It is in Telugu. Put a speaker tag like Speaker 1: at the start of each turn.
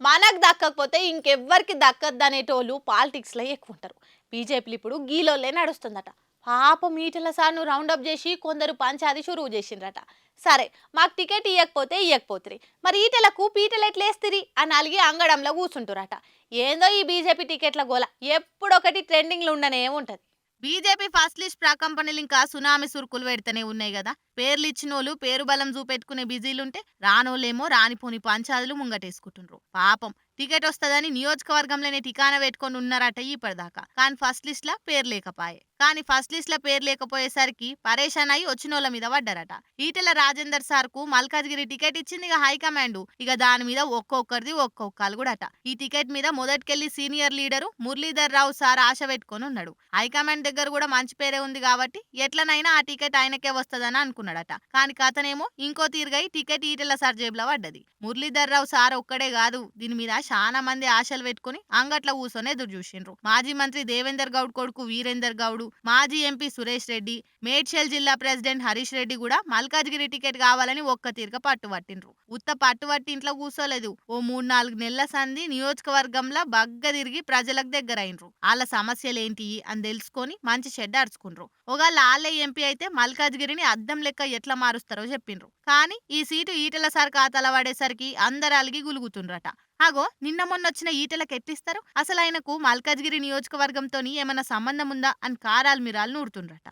Speaker 1: మనకు దక్కకపోతే ఇంకెవ్వరికి దక్కద్దు అనేటోళ్ళు పాలిటిక్స్లో ఎక్కువ ఉంటారు. బీజేపీలు ఇప్పుడు గీలోలే నడుస్తుందట. పాపం ఈటల సార్ను రౌండప్ చేసి కొందరు పంచాది షురువు చేసిండ్రట. సరే మాకు టికెట్ ఇవ్వకపోతే ఇవ్వకపోతుంది మరి ఈటలకు పీటలు ఎట్లేస్తుంది అని అలిగి అంగడంలో కూర్చుంటారట ఏందో ఈ బీజేపీ టికెట్ల గోల. ఎప్పుడొకటి ట్రెండింగ్లో ఉండనే ఉంటుంది. బీజేపీ ఫస్ట్ లిస్ట్ ప్రకంపనలు ఇంకా సునామీ సురుకులు పెడితేనే ఉన్నాయి కదా. పేర్లు ఇచ్చినోళ్ళు పేరు బలం చూపెట్టుకునే బిజీలుంటే రానోళ్ళేమో రానిపోని పంచాదులు ముంగటేసుకుంటుండ్రు. పాపం. టికెట్ వస్తుందని నియోజకవర్గంలోనే టికానా పెట్టుకొని ఉన్నారట ఇప్పటిదాకా. కానీ ఫస్ట్ లిస్ట్ లా పేరు లేకపాయే కానీ ఫస్ట్ లిస్ట్ లా పేరు లేకపోయేసరికి పరేషాన్ అయి వచ్చినోళ్ళ మీద పడ్డారట. ఈటెల రాజేందర్ సార్కు మల్కాజ్గిరి టికెట్ ఇచ్చింది ఇక హైకమాండ్. ఇక దాని మీద ఒక్కొక్కరిది ఒక్కొక్కరు కూడా అట ఈ టికెట్ మీద మొదటికెళ్ళి senior leader Muralidhar Rao sir ఆశ పెట్టుకొని ఉన్నాడు. హైకమాండ్ దగ్గర కూడా మంచి పేరే ఉంది కాబట్టి ఎట్లనైనా ఆ టికెట్ ఆయనకే వస్తదని అనుకున్నాడట. కానీ కథనేమో ఇంకో తీరుగా టికెట్ ఈటెల సార్ జేబులో పడ్డది. మురళీధర్ రావు సార్ ఒక్కడే కాదు. దీని మీద చాలా మంది ఆశలు పెట్టుకుని అంగట్ల కూర్చొని ఎదురు చూసిండ్రు. మాజీ మంత్రి దేవేందర్ గౌడ్ కొడుకు వీరేందర్ గౌడ్ మాజీ ఎంపీ సురేష్ రెడ్డి మేడ్చల్ జిల్లా ప్రెసిడెంట్ హరీష్ రెడ్డి కూడా మల్కాజ్గిరి టికెట్ కావాలని ఒక్క తీరుగా పట్టుబట్టిండ్రు. ఉత్త పట్టుబట్టి ఇంట్లో కూర్చోలేదు. ఓ మూడు నాలుగు నెలల సంది నియోజకవర్గంలో బగ్గ తిరిగి ప్రజలకు దగ్గర అయినరు వాళ్ళ సమస్యలు ఏంటి అని తెలుసుకొని మంచి చెడ్డ అరుచుకుండ్రు. ఒకవేళ వాళ్ళే ఎంపీ అయితే మల్కాజ్గిరిని అద్దం లెక్క ఎట్లా మారుస్తారో చెప్పిండ్రు. కానీ ఈ సీటు ఈటల సార్ ఖాతాలో పడేసరికి అందరు అలిగి గులుగుతుండ్రట. ఆగో! నిన్న మొన్న వచ్చిన ఈటెలకు ఎట్లిస్తారు అసలు ఆయనకు మల్కాజ్గిరి నియోజకవర్గంతో ఏమైనా సంబంధం ఉందా అని కారాలు మిరాలు నూరుతుండ్రట.